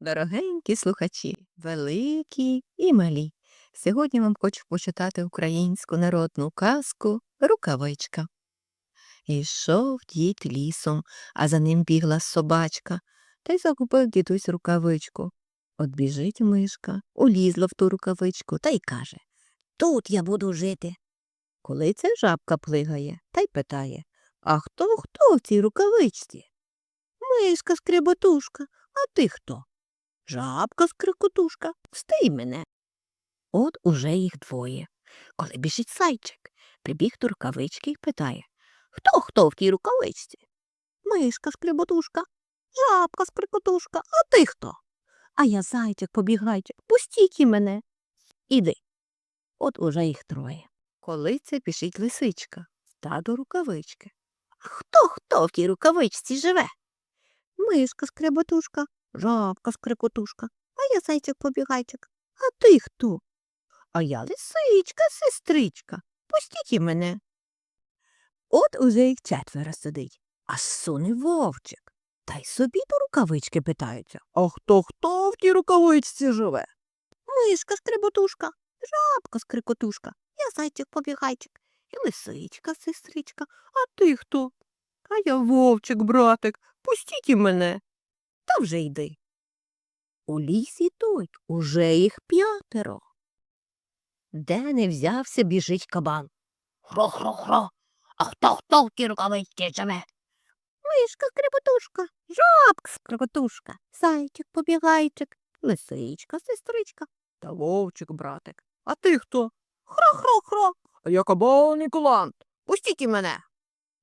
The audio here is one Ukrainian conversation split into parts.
Дорогенькі слухачі, великі і малі. Сьогодні вам хочу почитати українську народну казку Рукавичка. Ішов дід лісом, а за ним бігла собачка, та й загубив дідусь рукавичку. От біжить мишка, улізла в ту рукавичку та й каже Тут я буду жити. Коли це жабка плигає та й питає А хто хто в цій рукавичці? Мишка скреботушка, а ти хто? Жабка скрикотушка, встий мене. От уже їх двоє. Коли біжить зайчик, прибіг до рукавички й питає Хто хто в тій рукавичці? Мишка скреботушка, жабка скрикотушка, а ти хто? А я зайчик побігайчик, пустіть і мене. Іди. От уже їх троє. Коли це біжить лисичка, та до рукавички. Хто хто в тій рукавичці живе? Мишка скреботушка, жабка скрикотушка, а я зайчик побігайчик. А ти хто? А я лисичка, сестричка. Пустіть і мене. От уже їх четверо сидить, а суне вовчик. Та й собі до рукавички питаються. А хто хто в тій рукавичці живе? Мишка скреботушка, жабка скрикотушка, я зайчик побігайчик, і лисичка, сестричка. А ти хто? А я вовчик, братик, пустіть і мене. Та вже йди. У лісі той уже їх п'ятеро. Де не взявся, біжить кабан. Хро-хро-хро. А хто хто в тій рукавичці живе? Мишка скрипотушка, жабка скрипотушка, зайчик побігайчик, лисичка, сестричка та вовчик, братик. А ти хто? Хро-хро-хро. А я кабан Ніколант. Пустіть мене.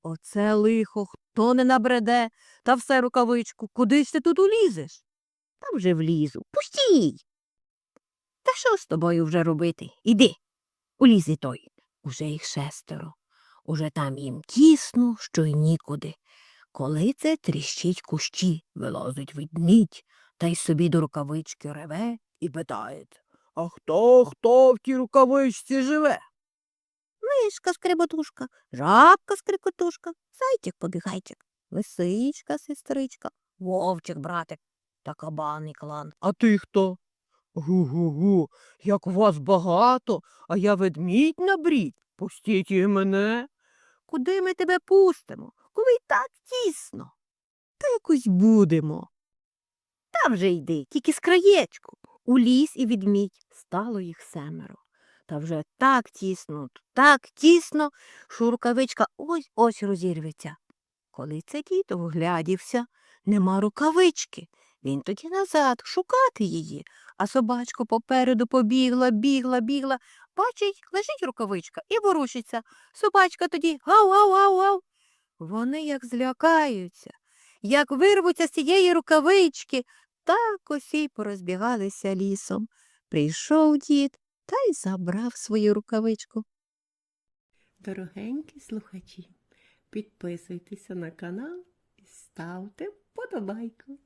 Оце лихо, хто не набреде, та все рукавичку, куди ж ти тут улізеш? Та вже влізу. Пустій. Та що з тобою вже робити? Іди. Уліз той. Уже їх шестеро. Уже там їм тісно, що й нікуди. Коли це тріщить кущі, вилазить ведмідь, та й собі до рукавички реве і питає. А хто хто в тій рукавичці живе? Мишка скреботушка, жабка скрикотушка, зайчик побігайчик, лисичка, сестричка, вовчик, братик та кабан і клан. А ти хто? Гу-гу-гу, як вас багато, а я ведмідь на брід. Пустіть і мене. Куди ми тебе пустимо, коли й так тісно? Та якось будемо. Та вже йди, тільки з краєчку. У ліс і відмідь стало їх семеро. Та вже так тісно, так тісно, що рукавичка ось ось розірветься. Коли це дід оглядівся, нема рукавички. Він тоді назад шукати її, а собачка попереду побігла, бігла, бігла. Бачить, лежить рукавичка і ворушиться. Собачка тоді гав-гав-гав-гав. Вони як злякаються, як вирвуться з цієї рукавички, так усі порозбігалися лісом. Прийшов дід та й забрав свою рукавичку. Дорогенькі слухачі, підписуйтеся на канал і ставте вподобайку.